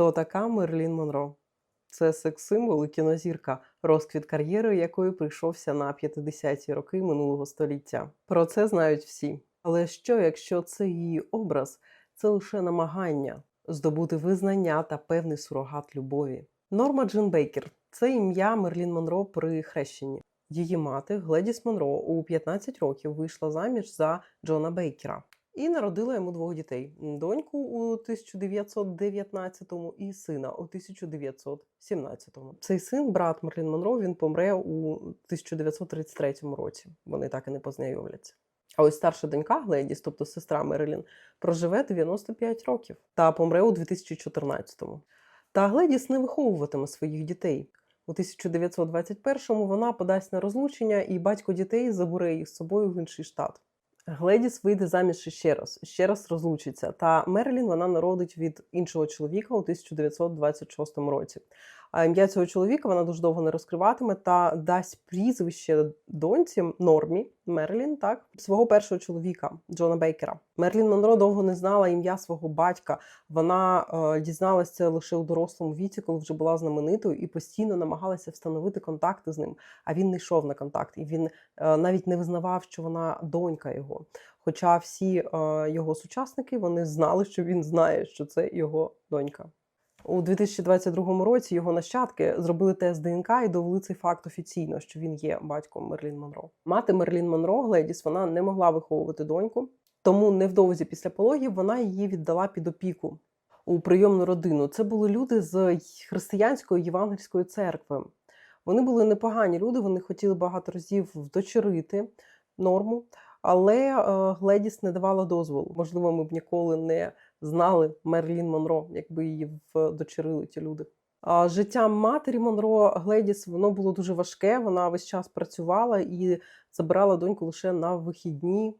Хто така Мерлін Монро? Це секс-символ і кінозірка, розквіт кар'єри якої прийшовся на 50-ті роки минулого століття. Про це знають всі. Але що, якщо це її образ, це лише намагання здобути визнання та певний сурогат любові? Норма Джин Бейкер це ім'я Мерлін Монро при хрещенні. Її мати Гледіс Монро у 15 років вийшла заміж за Джона Бейкера і народила йому двох дітей: доньку у 1919-му і сина у 1917-му. Цей син, брат Мерлін Монро, він помре у 1933 році. Вони так і не познайомляться. А ось старша донька Гледіс, тобто сестра Мерилін, проживе 95 років та помре у 2014-му. Та Гледіс не виховуватиме своїх дітей. У 1921-му вона подасть на розлучення, і батько дітей забере їх з собою в інший штат. Гледіс вийде заміж ще раз, ще раз розлучиться. Та Мерлін вона народить від іншого чоловіка у 1926 році. Ім'я цього чоловіка вона дуже довго не розкриватиме та дасть прізвище доньці Нормі Мерлін, так свого першого чоловіка Джона Бейкера. Мерлін Монро довго не знала ім'я свого батька. Вона е, дізналася лише у дорослому віці, коли вже була знаменитою, і постійно намагалася встановити контакти з ним. А він не йшов на контакт, і він е, навіть не визнавав, що вона донька його. Хоча всі е, його сучасники вони знали, що він знає, що це його донька. У 2022 році його нащадки зробили тест ДНК і довели цей факт офіційно, що він є батьком Мерлін Монро. Мати Мерлін Монро Гледіс вона не могла виховувати доньку, тому невдовзі після пологів вона її віддала під опіку у прийомну родину. Це були люди з християнської євангельської церкви. Вони були непогані люди. Вони хотіли багато разів вдочерити норму, але е, Гледіс не давала дозволу. Можливо, ми б ніколи не знали Мерлін Монро, якби її вдочерили ті люди. Життя матері Монро Гледіс воно було дуже важке. Вона весь час працювала і забирала доньку лише на вихідні.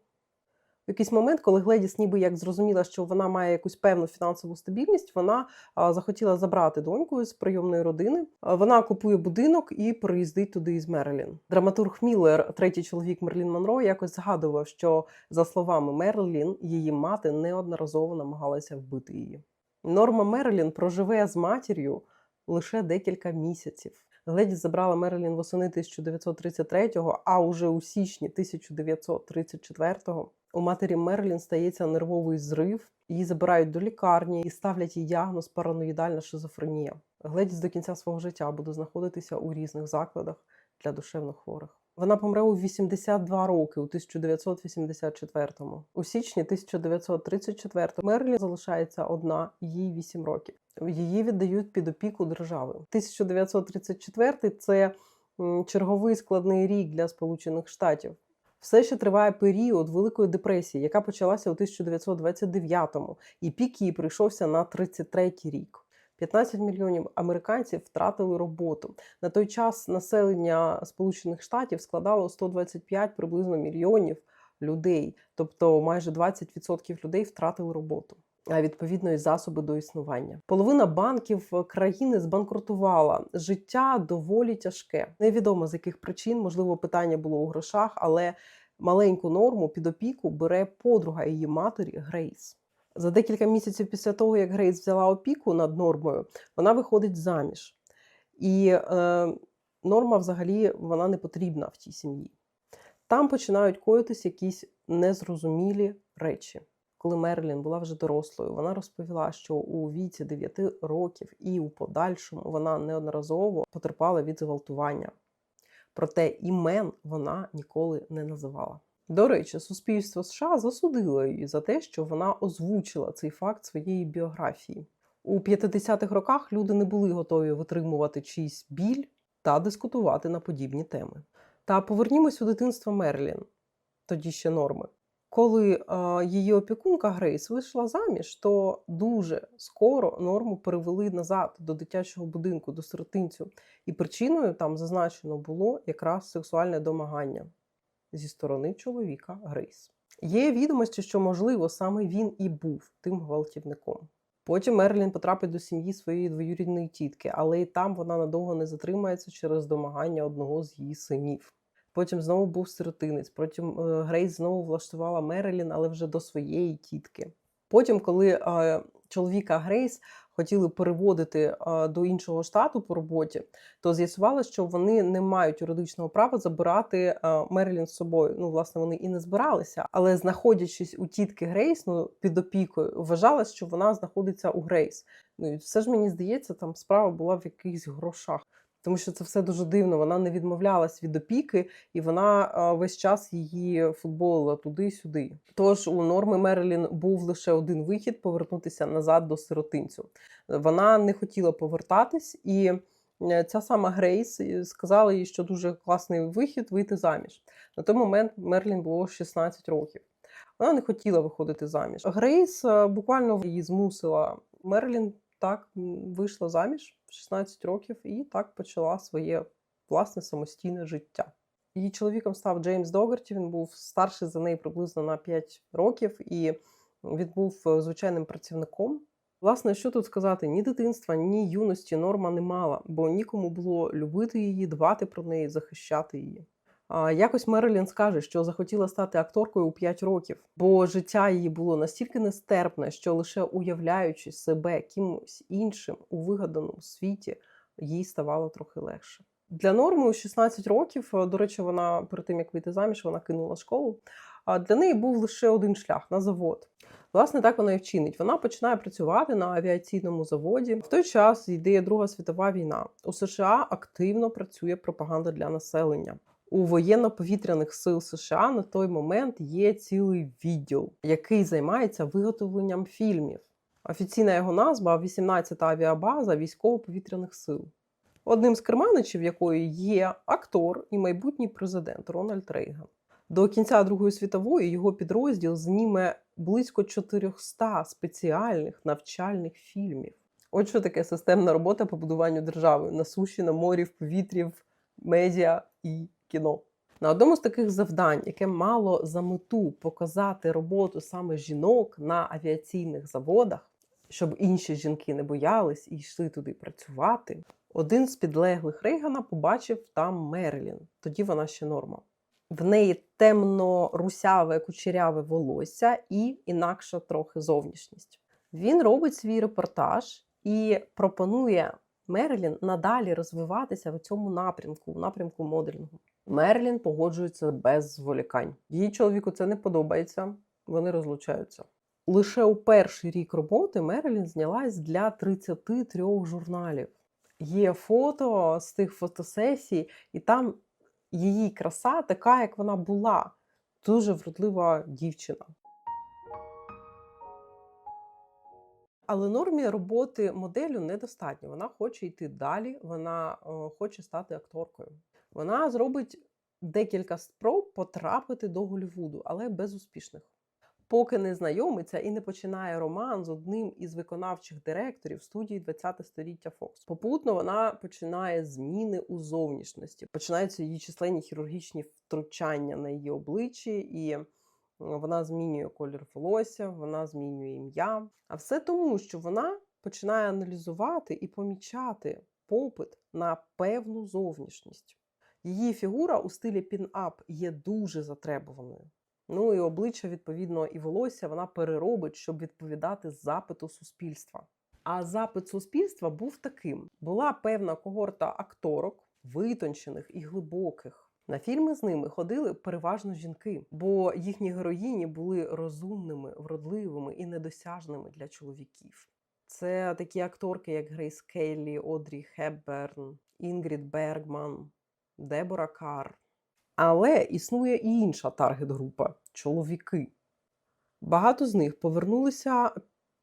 Якийсь момент, коли Гледіс ніби як зрозуміла, що вона має якусь певну фінансову стабільність, вона захотіла забрати доньку з прийомної родини. Вона купує будинок і приїздить туди із Мерлін. Драматург Міллер, третій чоловік Мерлін Монро, якось згадував, що за словами Мерлін, її мати неодноразово намагалася вбити її. Норма Мерлін проживе з матір'ю лише декілька місяців. Гледіс забрала Мерлін восени 1933-го, а уже у січні 1934-го у матері Мерлін стається нервовий зрив, її забирають до лікарні і ставлять їй діагноз параноїдальна шизофренія. Гледіс до кінця свого життя буде знаходитися у різних закладах для душевнохворих. Вона помре у 82 роки у 1984-му. У січні 1934-го Мерлін залишається одна, їй 8 років. Її віддають під опіку держави. 1934 – це черговий складний рік для Сполучених Штатів. Все ще триває період Великої депресії, яка почалася у 1929-му, і пік її прийшовся на 33-й рік. 15 мільйонів американців втратили роботу. На той час населення Сполучених Штатів складало 125 приблизно мільйонів людей, тобто майже 20% людей втратили роботу. А відповідно і засоби до існування. Половина банків країни збанкрутувала. Життя доволі тяжке. Невідомо з яких причин, можливо, питання було у грошах, але маленьку норму під опіку бере подруга її матері Грейс. За декілька місяців після того, як Грейс взяла опіку над нормою, вона виходить заміж. І е, норма взагалі вона не потрібна в тій сім'ї. Там починають коїтись якісь незрозумілі речі. Коли Мерлін була вже дорослою, вона розповіла, що у віці 9 років і у подальшому вона неодноразово потерпала від зґвалтування. Проте імен вона ніколи не називала. До речі, суспільство США засудило її за те, що вона озвучила цей факт своєї біографії. У 50-х роках люди не були готові витримувати чийсь біль та дискутувати на подібні теми. Та повернімось у дитинство Мерлін, тоді ще норми. Коли її опікунка Грейс вийшла заміж, то дуже скоро норму перевели назад до дитячого будинку, до сиротинцю. І причиною там зазначено було якраз сексуальне домагання зі сторони чоловіка Грейс. Є відомості, що, можливо, саме він і був тим гвалтівником. Потім Мерлін потрапить до сім'ї своєї двоюрідної тітки, але і там вона надовго не затримається через домагання одного з її синів. Потім знову був сиротинець. Потім е, Грейс знову влаштувала Мерелін, але вже до своєї тітки. Потім, коли е, чоловіка Грейс хотіли переводити а, до іншого штату по роботі, то з'ясувалося, що вони не мають юридичного права забирати а, Мерлін з собою. Ну, власне, вони і не збиралися, але знаходячись у тітки Грейс, ну під опікою, вважалось, що вона знаходиться у Грейс. Ну і все ж мені здається, там справа була в якихось грошах. Тому що це все дуже дивно. Вона не відмовлялась від опіки, і вона весь час її футболила туди-сюди. Тож у норми Мерлін був лише один вихід повернутися назад до сиротинцю. Вона не хотіла повертатись, і е, ця сама Грейс е, сказала їй, що дуже класний вихід вийти заміж. На той момент Мерлін було 16 років. Вона не хотіла виходити заміж. Грейс е, буквально її змусила. Мерлін так вийшла заміж 16 років і так почала своє власне самостійне життя. Її чоловіком став Джеймс Догарті. Він був старший за неї приблизно на 5 років, і він був е, звичайним працівником. Власне, що тут сказати, ні дитинства, ні юності норма не мала, бо нікому було любити її, дбати про неї, захищати її. Якось Мерлін скаже, що захотіла стати акторкою у 5 років, бо життя її було настільки нестерпне, що лише уявляючи себе кимось іншим у вигаданому світі, їй ставало трохи легше. Для норми у 16 років, е, до речі, вона перед тим як вийти заміж, вона кинула школу. А для неї був лише один шлях на завод. Власне, так вона і вчинить. Вона починає працювати на авіаційному заводі. В той час йде Друга світова війна. У США активно працює пропаганда для населення. У воєнно-повітряних сил США на той момент є цілий відділ, який займається виготовленням фільмів. Офіційна його назва 18-та авіабаза військово-повітряних сил. Одним з керманичів якої є актор і майбутній президент Рональд Рейган. До кінця Другої світової його підрозділ зніме близько 400 спеціальних навчальних фільмів. От що таке системна робота по будуванню держави на суші, на морі, в повітрі, в медіа і кіно. На одному з таких завдань, яке мало за мету показати роботу саме жінок на авіаційних заводах, щоб інші жінки не боялись і йшли туди працювати, один з підлеглих Рейгана побачив там Мерлін. Тоді вона ще норма. В неї темно-русяве кучеряве волосся і інакша трохи зовнішність. Він робить свій репортаж і пропонує Мерлін надалі розвиватися в цьому напрямку, в напрямку модельного. Мерлін погоджується без зволікань. Її чоловіку це не подобається, вони розлучаються. Лише у перший рік роботи Мерлін знялась для 33 журналів. Є фото з тих фотосесій, і там її краса така, як вона була. Дуже вродлива дівчина. Але нормі роботи моделю недостатньо. Вона хоче йти далі, вона е, хоче стати акторкою. Вона зробить декілька спроб потрапити до Голлівуду, але безуспішних. Поки не знайомиться і не починає роман з одним із виконавчих директорів студії 20 століття Фокс. Попутно вона починає зміни у зовнішності. Починаються її численні хірургічні втручання на її обличчі, і вона змінює колір волосся, вона змінює ім'я. А все тому, що вона починає аналізувати і помічати попит на певну зовнішність. Її фігура у стилі пін-ап є дуже затребуваною. Ну і обличчя, відповідно, і волосся вона переробить, щоб відповідати запиту суспільства. А запит суспільства був таким: була певна когорта акторок, витончених і глибоких. На фільми з ними ходили переважно жінки, бо їхні героїні були розумними, вродливими і недосяжними для чоловіків. Це такі акторки, як Грейс Келлі, Одрі Хепберн, Інгрід Бергман, Дебора Кар. Але існує і інша таргет-група чоловіки. Багато з них повернулися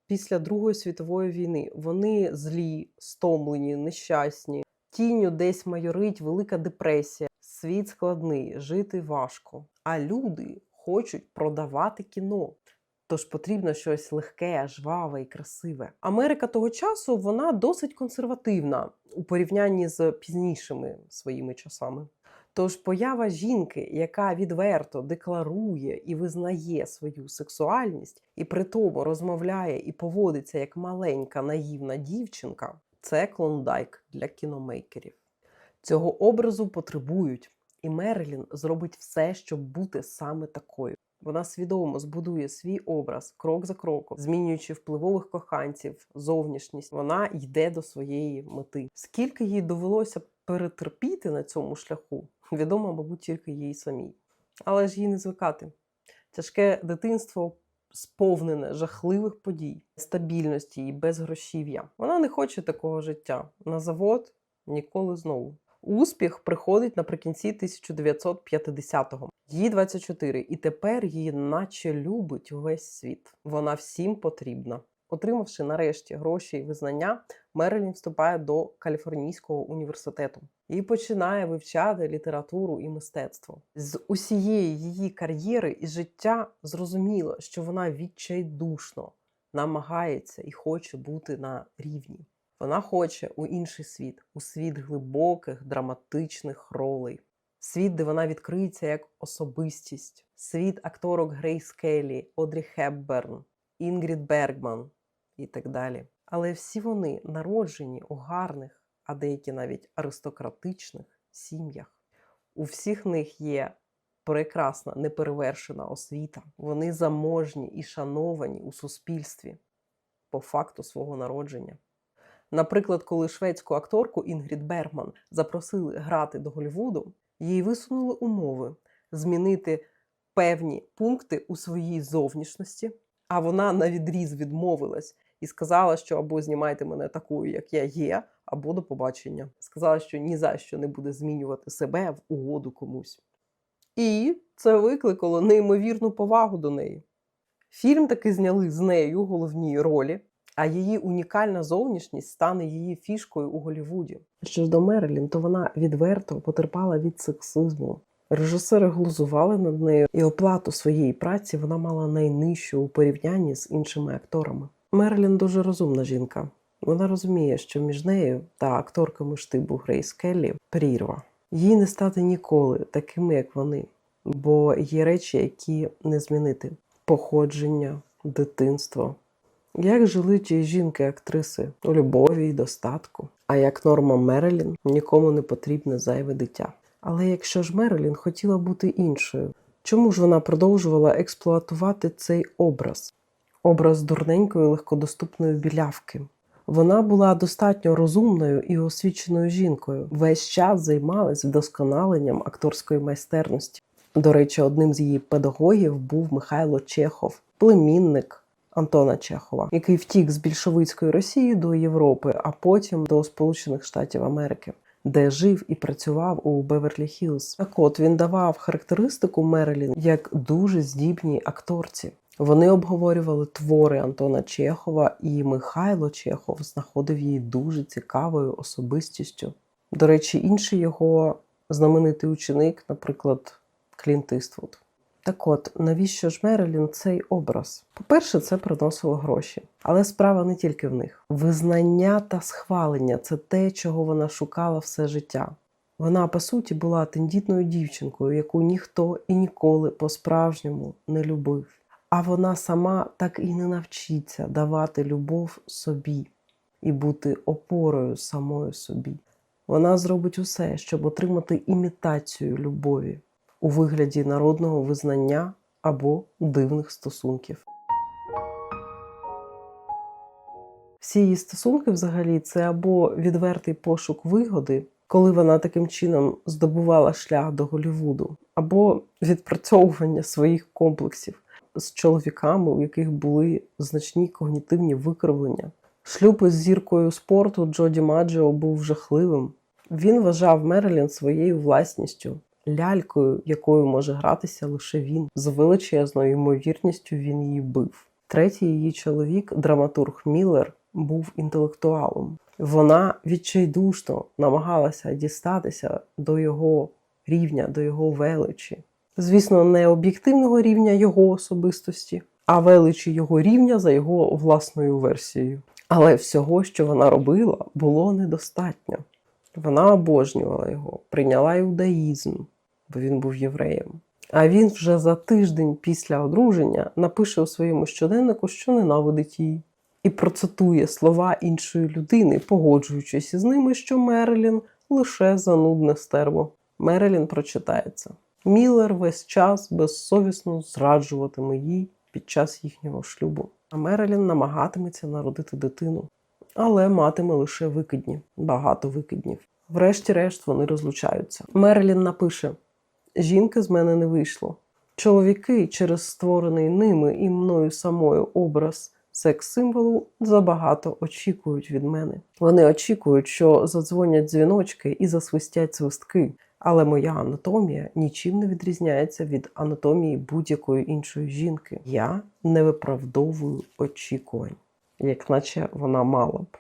після Другої світової війни. Вони злі, стомлені, нещасні. Тінню десь майорить велика депресія. Світ складний, жити важко. А люди хочуть продавати кіно. Тож потрібно щось легке, жваве і красиве. Америка того часу вона досить консервативна у порівнянні з пізнішими своїми часами. Тож поява жінки, яка відверто декларує і визнає свою сексуальність, і при тому розмовляє і поводиться як маленька наївна дівчинка, це клондайк для кіномейкерів. Цього образу потребують, і Мерлін зробить все, щоб бути саме такою. Вона свідомо збудує свій образ крок за кроком, змінюючи впливових коханців, зовнішність. Вона йде до своєї мети. Скільки їй довелося перетерпіти на цьому шляху, відомо, мабуть, тільки їй самій. Але ж їй не звикати. Тяжке дитинство сповнене жахливих подій, стабільності і безгрошів'я. Вона не хоче такого життя. На завод ніколи знову. Успіх приходить наприкінці 1950-го. Їй 24, і тепер її наче любить увесь світ. Вона всім потрібна. Отримавши нарешті гроші і визнання, Мерлін вступає до Каліфорнійського університету і починає вивчати літературу і мистецтво. З усієї її кар'єри і життя зрозуміло, що вона відчайдушно намагається і хоче бути на рівні. Вона хоче у інший світ, у світ глибоких драматичних ролей, світ, де вона відкриється як особистість, світ акторок Грейс Келлі, Одрі Хепберн, Інгрід Бергман і так далі. Але всі вони народжені у гарних, а деякі навіть аристократичних сім'ях. У всіх них є прекрасна, неперевершена освіта. Вони заможні і шановані у суспільстві по факту свого народження. Наприклад, коли шведську акторку Інгрід Бергман запросили грати до Голлівуду, їй висунули умови змінити певні пункти у своїй зовнішності, а вона на відріз відмовилась і сказала, що або знімайте мене такою, як я є, або до побачення. Сказала, що ні за що не буде змінювати себе в угоду комусь. І це викликало неймовірну повагу до неї. Фільм таки зняли з нею у головній ролі, а її унікальна зовнішність стане її фішкою у Голлівуді. Що ж до Мерлін, то вона відверто потерпала від сексизму. Режисери глузували над нею, і оплату своєї праці вона мала найнижчу у порівнянні з іншими акторами. Мерлін дуже розумна жінка. Вона розуміє, що між нею та акторками штибу Грейс Келлі прірва. Їй не стати ніколи такими, як вони, бо є речі, які не змінити: походження, дитинство. Як жили ті жінки-актриси у любові і достатку. А як норма Мерлін, нікому не потрібне зайве дитя. Але якщо ж Мерлін хотіла бути іншою, чому ж вона продовжувала експлуатувати цей образ? Образ дурненької легкодоступної білявки. Вона була достатньо розумною і освіченою жінкою. Весь час займалась вдосконаленням акторської майстерності. До речі, одним з її педагогів був Михайло Чехов, племінник Антона Чехова, який втік з більшовицької Росії до Європи, а потім до Сполучених Штатів Америки, де жив і працював у Беверлі Хілз. Так от він давав характеристику Мерлін як дуже здібній акторці. Вони обговорювали твори Антона Чехова, і Михайло Чехов знаходив її дуже цікавою особистістю. До речі, інший його знаменитий ученик, наприклад, Клінт Іствуд. Так от, навіщо ж Мерлін цей образ? По-перше, це приносило гроші. Але справа не тільки в них. Визнання та схвалення це те, чого вона шукала все життя. Вона, по суті, була тендітною дівчинкою, яку ніхто і ніколи по-справжньому не любив. А вона сама так і не навчиться давати любов собі і бути опорою самою собі. Вона зробить усе, щоб отримати імітацію любові у вигляді народного визнання або дивних стосунків. Всі її стосунки, взагалі, це або відвертий пошук вигоди, коли вона таким чином здобувала шлях до Голлівуду, або відпрацьовування своїх комплексів з чоловіками, у яких були значні когнітивні викривлення. Шлюб із зіркою спорту Джоді Маджіо був жахливим. Він вважав Мерлін своєю власністю, лялькою, якою може гратися лише він. З величезною ймовірністю він її бив. Третій її чоловік, драматург Міллер, був інтелектуалом. Вона відчайдушно намагалася дістатися до його рівня, до його величі. Звісно, не об'єктивного рівня його особистості, а величі його рівня за його власною версією. Але всього, що вона робила, було недостатньо. Вона обожнювала його, прийняла іудаїзм, бо він був євреєм. А він вже за тиждень після одруження напише у своєму щоденнику, що ненавидить її, і процитує слова іншої людини, погоджуючись із ними, що Мерлін лише занудне стерво. Мерлін прочитається. Міллер весь час безсовісно зраджуватиме їй під час їхнього шлюбу. А Мерелін намагатиметься народити дитину, але матиме лише викидні, багато викиднів. Врешті-решт вони розлучаються. Мерелін напише: Жінки з мене не вийшло. Чоловіки через створений ними і мною самою образ секс-символу забагато очікують від мене. Вони очікують, що задзвонять дзвіночки і засвистять свистки. Але моя анатомія нічим не відрізняється від анатомії будь-якої іншої жінки. Я не виправдовую очікувань, як наче вона мала б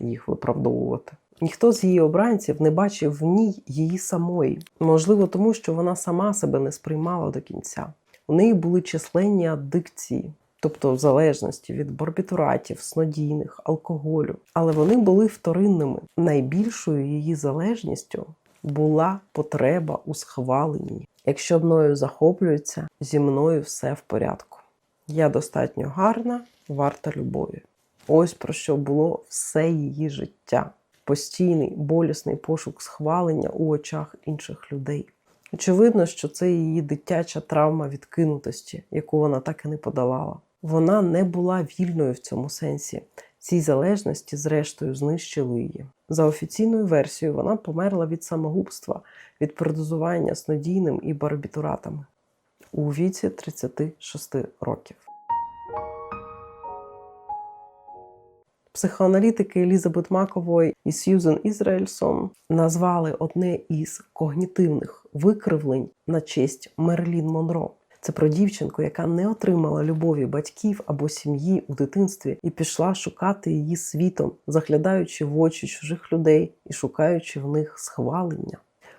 їх виправдовувати. Ніхто з її обранців не бачив в ній її самої. Можливо, тому що вона сама себе не сприймала до кінця. У неї були численні адикції, тобто залежності від барбітуратів, снодійних, алкоголю. Але вони були вторинними. Найбільшою її залежністю була потреба у схваленні. Якщо мною захоплюються, зі мною все в порядку. Я достатньо гарна, варта любові. Ось про що було все її життя. Постійний болісний пошук схвалення у очах інших людей. Очевидно, що це її дитяча травма відкинутості, яку вона так і не подолала. Вона не була вільною в цьому сенсі. Ці залежності, зрештою, знищили її. За офіційною версією, вона померла від самогубства, від передозування снодійним і барбітуратами у віці 36 років. Психоаналітики Елізабет Маковой і Сьюзен Ізраїльсон назвали одне із когнітивних викривлень на честь Мерлін Монро. Це про дівчинку, яка не отримала любові батьків або сім'ї у дитинстві і пішла шукати її світом, заглядаючи в очі чужих людей і шукаючи в них схвалення.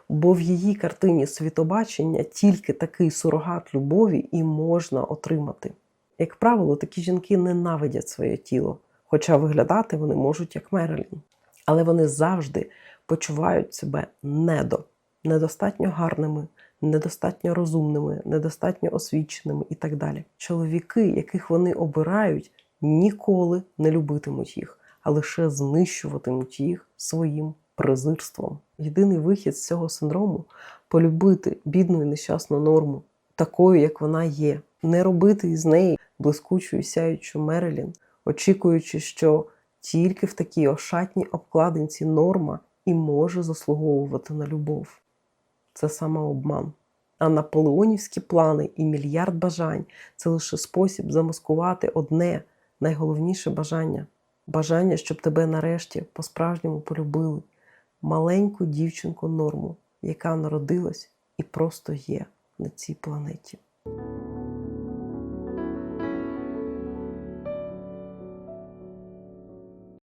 Бо в її картині світобачення тільки такий сурогат любові і можна отримати. Як правило, такі жінки ненавидять своє тіло, хоча виглядати вони можуть як Мерелін. Але вони завжди почувають себе недо, недостатньо гарними, недостатньо розумними, недостатньо освіченими і так далі. Чоловіки, яких вони обирають, ніколи не любитимуть їх, а лише знищуватимуть їх своїм презирством. Єдиний вихід з цього синдрому полюбити бідну і нещасну норму, такою, як вона є, не робити із неї блискучу і сяючу Мерелін, очікуючи, що тільки в такій ошатній обкладинці норма і може заслуговувати на любов. Це самообман. А наполеонівські плани і мільярд бажань це лише спосіб замаскувати одне найголовніше бажання бажання, щоб тебе нарешті по-справжньому полюбили маленьку дівчинку норму, яка народилась і просто є на цій планеті.